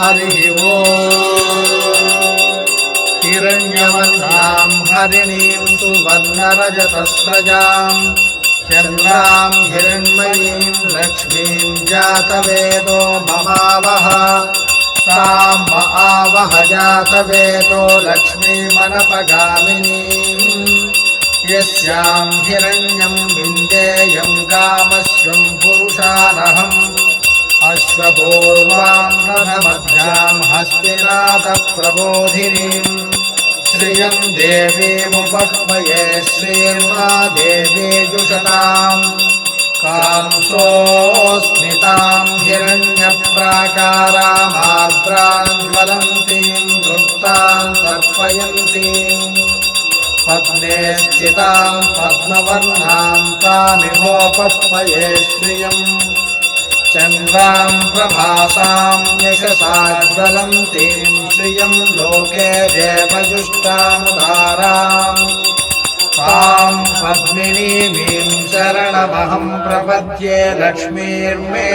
हरिः हिरण्यवर्णां हरिणीं सुवर्णरजतस्रजाम् चन्द्रां, हिरण्मयीं, लक्ष्मीं जातवेदो ममावह तां आवह जातवेदो लक्ष्मीमनपगामिनीम्। यस्यां हिरण्यं विन्देयं कामस्वं पुरुषानहम्। अश्वपूर्वां रथमध्यां हस्तिनाथप्रबोधिनीम् श्रियं देवीमुपक्मये श्रीर्मा देवी जुषताम् कांसोऽस्मितां हिरण्यप्राकारामार्द्रां ज्वलन्तीं तृप्तां तर्पयन्तीम्। पद्मे स्थितां पद्मवर्णां तामिहोपक्मये श्रियम्। चन्द्रां प्रभासां यशसा ज्वलन्तीं श्रियं लोके देवजुष्टामुदाराम् तां पद्मिनीमीं शरणमहं प्रपद्ये लक्ष्मीर्मे